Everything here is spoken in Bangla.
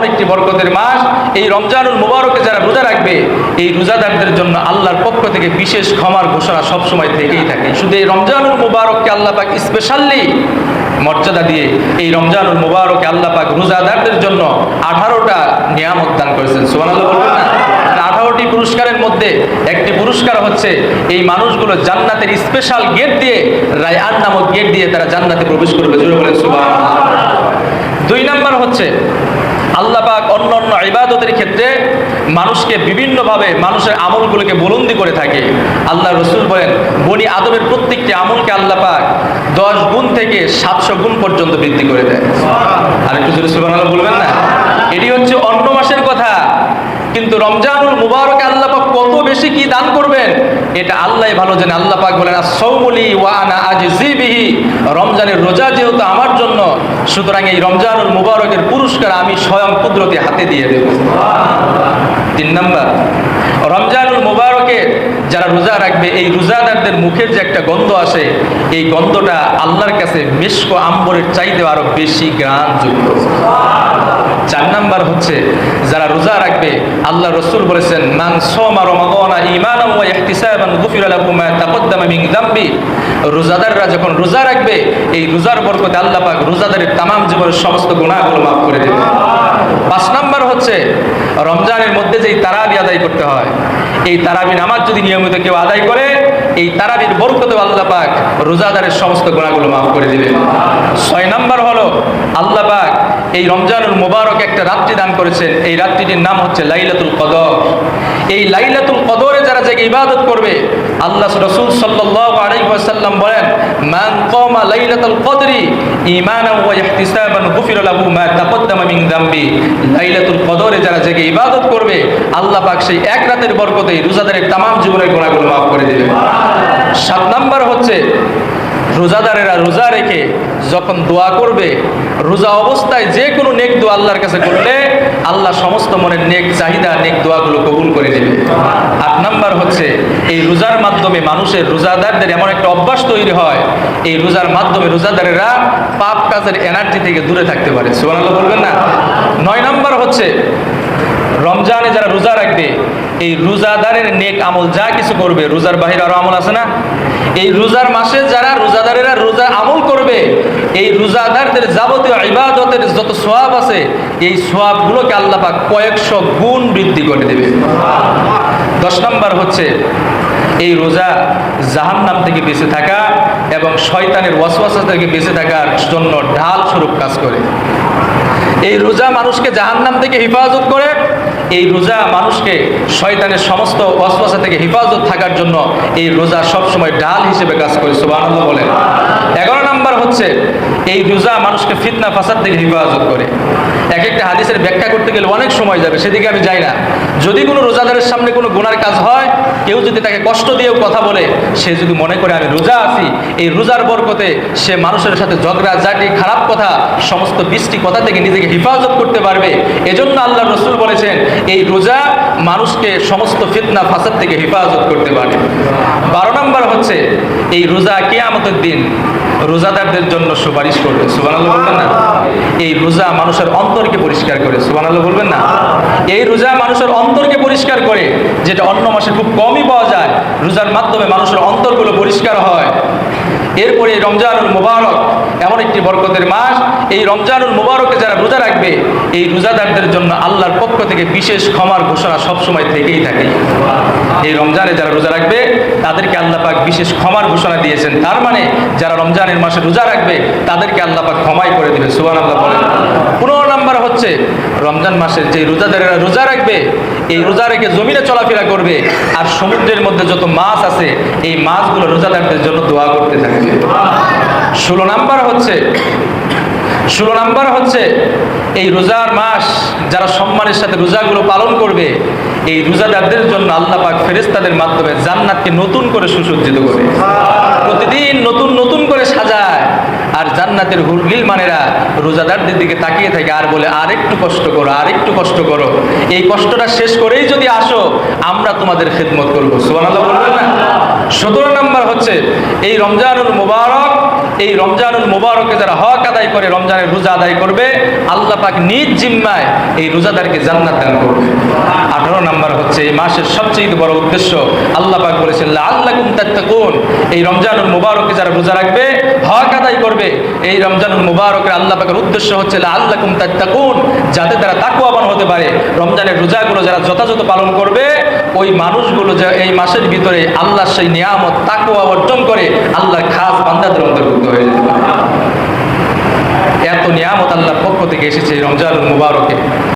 এমন একটি বরকতের মাস। এই রমজানুল মুবারকে যারা রোজা রাখবে, এই রোজাদারদের জন্য আল্লাহর পক্ষ থেকে বিশেষ ক্ষমার ঘোষণা সবসময় থেকেই থাকে। শুধু এই রমজানুল মুবারককে আল্লাহ পাক স্পেশালি মর্যাদা দিয়ে এই রমজানুল মুবারকে আল্লাহ পাক রোজাদারদের জন্য আঠারোটা নিয়ামত দান করেছেন। সুবহানাল্লাহ বলবেন না? আঠারোটি পুরস্কারের মধ্যে একটি পুরস্কার হচ্ছে এই মানুষগুলো জান্নাতের স্পেশাল গেট দিয়ে রায়ান নামক গেট দিয়ে তারা জান্নাতে প্রবেশ করবে। জুড়ে বলেন সুবহানাল্লাহ। দুই নাম্বার হচ্ছে আল্লাহ পাক অন্য অন্য ইবাদতের ক্ষেত্রে মানুষকে বিভিন্নভাবে মানুষের আমলগুলোকে বলন্দি করে থাকে। আল্লাহ রসুল বলেন, বনি আদমের প্রত্যেকটি আমলকে আল্লাপাক দশ গুণ থেকে সাতশো গুণ পর্যন্ত বৃদ্ধি করে দেয়। আর একটু বলবেন না? এটি হচ্ছে অন্য মাসের কথা। কিন্তু রমজানুল মুবারক আল্লাহ পাক কত বেশি কি দান করবেন? এটা আল্লাহ ভালো জানে। আল্লাহ পাক বলেন সৌমুলি ওয়ানা আজ বিহি। রমজানের রোজা যেহেতু আমার জন্য, সুতরাং এই রমজানুল মুবারকের পুরস্কার আমি স্বয়ং কুদরতি হাতে দিয়ে দেব। তিন নম্বর, রমজানুল মুবারকে যারা রোজা রাখবে, এই রোজাদারদের মুখের যে একটা গন্ধ আসে, এই গন্ধটা আল্লাহর কাছে মেশকো আম্বরের চাইতে আরও বেশি গ্রাণযুক্ত চার নাম্বার হচ্ছে, যারা রোজা রাখবে, আল্লাহ রসুল বলেছেন, মান রোজাদাররা যখন রোজা রাখবে, এই রোজার বরকতে আল্লাহ পাক রোজাদারের তামাম জীবনের সমস্ত গুনাহগুলো মাফ করে দেবে পাঁচ নাম্বার হচ্ছে, রমজানের মধ্যে যেই তারাবি আদায় করতে হয় এই তারাবি নামাজ যদি নিয়মিত কেউ আদায় করে, এই তারাবির বরকতে আল্লাহ পাক রোজাদারের সমস্ত গোড়াগুলো মাফ করে দিবেন ছয় নম্বর হলো, আল্লাহ পাক এই রমজানুল মুবারক একটা রাত্রি দান করেছেন। এই রাত্রিটির নাম হচ্ছে লাইলাতুল কদর। এই লাইলাতুল কদরে যারা জেগে ইবাদত করবে, আল্লাহ রসুল সাল্লাল্লাহু আলাইহি ওয়াসাল্লাম বলেন মান কামা লাইলাতুল কদরি ঈমানান ওয়া ইহতিসাবান গুফিরা লাহু মা তাকদ্দামা মিন যামবি। লাইলাতুল কদরে যারা জেগে ইবাদত করবে, আল্লাহ পাক সেই এক রাতের বরকতে রোজাদারের তামাম জীবনের গুনাহগুলো মাফ করে দেবে। সাত নাম্বার হচ্ছে, রোজাদারেরা রোজা রেখে যখন দোয়া করবে, রোজা অবস্থায় যে কোনো নেক দোয়া আল্লাহর কাছে করলে আল্লাহ সমস্ত মনের নেক চাহিদা, নেক দোয়াগুলো কবুল করে দেবে। আট নাম্বার হচ্ছে, এই রোজার মাধ্যমে মানুষের রোজাদারদের এমন একটা অভ্যাস তৈরি হয় এই রোজার মাধ্যমে রোজাদারেরা পাপ কাজের এনার্জি থেকে দূরে থাকতে পারে। সুবহানাল্লাহ বলবেন না? নয় নম্বর হচ্ছে, রমজানে যারা রোজা রাখবে, এই রোজাদারের নেক আমল যা কিছু করবে, রোজার বাহির আরও আমল আছে না? এই রোজার মাসে যারা রোজাদারেরা রোজা আমল করবে এই রোজাদারদের যাবতীয় ইবাদতের যত সোয়াব আছে, এই সোয়াবগুলোকে আল্লাহ পাক কয়েকশো গুণ বৃদ্ধি করে দেবে। দশ নম্বর হচ্ছে, এই রোজা জাহান্নাম থেকে বেঁচে থাকা এবং শয়তানের ওয়াসওয়াসা থেকে বেঁচে থাকার জন্য ঢাল স্বরূপ কাজ করে। এই রোজা মানুষকে জাহান্নাম থেকে হেফাজত করে, এই রোজা মানুষকে শয়তানের সমস্ত ওয়াসওয়াসা থেকে হেফাজত থাকার জন্য এই রোজা সবসময় ঢাল হিসেবে কাজ করে, সুবহানাল্লাহ বলেন। এগারো হচ্ছে এই রোজা মানুষকে ফিতনা, ফাসাদ থেকে করে। এক একটা হাদিসের ব্যাখ্যা করতে গেলে অনেক সময় যাবে, সেদিকে আমি যাই না। যদি কোনো রোজাদারের সামনে কোনো কাজ হয়, কেউ যদি তাকে কষ্ট দিয়েও কথা বলে, সে যদি মনে করে, আমি রোজা আছি এই রোজার বরকতে সে মানুষের সাথে ঝগড়া জাটি খারাপ কথা, সমস্ত বৃষ্টি কথা থেকে নিজেকে হেফাজত করতে পারবে। এজন্য আল্লাহ রসুল বলেছেন, এই রোজা মানুষকে সমস্ত ফিতনা, ফাসাদ থেকে হেফাজত করতে পারে। বারো নম্বর হচ্ছে, এই রোজা কেয়ামতের দিন রোজাদারদের জন্য সুপারিশ করবে। সুবানাল্লাহ বলবেন না? এই রোজা মানুষের অন্তরকে পরিষ্কার করে। সুবানাল্লাহ বলবেন না? এই রোজা মানুষের অন্তরকে পরিষ্কার করে, যেটা অন্য মাসে খুব কমই পাওয়া যায়, রোজার মাধ্যমে মানুষের অন্তরগুলো পরিষ্কার হয়। এরপরে রমজানুল মুবারক, এমন একটি বরকতের মাস। এই রমজানুল মুবারকে যারা রোজা রাখবে, এই রোজাদারদের জন্য আল্লাহর পক্ষ থেকে বিশেষ ক্ষমার ঘোষণা সবসময় থেকেই থাকে। এই রমজানে যারা রোজা রাখবে, তাদেরকে আল্লাহ পাক বিশেষ ক্ষমার ঘোষণা দিয়েছেন। তার মানে যারা রমজানের মাসে রোজা রাখবে, তাদেরকে আল্লাহ পাক ক্ষমাই করে দেবে সুবান আল্লাহ বলেন। পনেরো নাম্বার হচ্ছে, রমজান মাসের যে রোজাদারেরা রোজা রাখবে, এই রোজা রেখে জমিনে চলাফেরা করবে, আর সমুদ্রের মধ্যে যত মাছ আছে, এই মাছগুলো রোজাদারদের জন্য দোয়া করতে থাকবে ষোলো নাম্বার হচ্ছে, ষোলো নাম্বার হচ্ছে, এই রোজার মাস যারা সম্মানের সাথে রোজাগুলো পালন করবে, এই রোজাদারদের জন্য আল্লাহ পাক ফেরেস্তাদের মাধ্যমে জান্নাতকে নতুন করে সুসজ্জিত করে প্রতিদিন নতুন নতুন করে সাজায়। আর জান্নাতের হুলগিল মানেরা রোজাদারদের দিকে তাকিয়ে থাকে, আর বলে আর একটু কষ্ট করো আর একটু কষ্ট করো। এই কষ্টটা শেষ করেই যদি আসো, আমরা তোমাদের খেদমত করব। সুবহানাল্লাহ বলবেন না? সতেরো নম্বর হচ্ছে এই রমজানুল মুবারক, এই রমজানুল মুবারকে যারা হক আদায় করে, রমজানের রোজা আদায় করবে, আল্লাহ পাক নিজ জিম্মায় এই রোজাদারকে জান্নাত দান করবে। আঠারো নম্বর হচ্ছে এই মাসের সবচেয়ে বড় উদ্দেশ্য, আল্লাহ পাক বলেছেন আল্লাহ তাত্তাকুন। এই রমজানুল মুবারকে যারা রোজা রাখবে, হক এই রমজান মুবারকের আল্লাহ পাকের উদ্দেশ্য হচ্ছে আল্লাহ তাকুন যাতে তারা তাকুয়াবান হতে পারে। রমজানের রোজাগুলো যারা যথাযথ পালন করবে, ওই মানুষগুলো যে এই মাসের ভিতরে আল্লাহ সেই নিয়ামত তাকুয়া অর্জন করে, আল্লাহর খাস বান্দাদের অন্তর্ভুক্ত হয়ে যেতে পারে। এত নিয়ামত আল্লাহর পক্ষ থেকে এসেছে রমজান মুবারকে।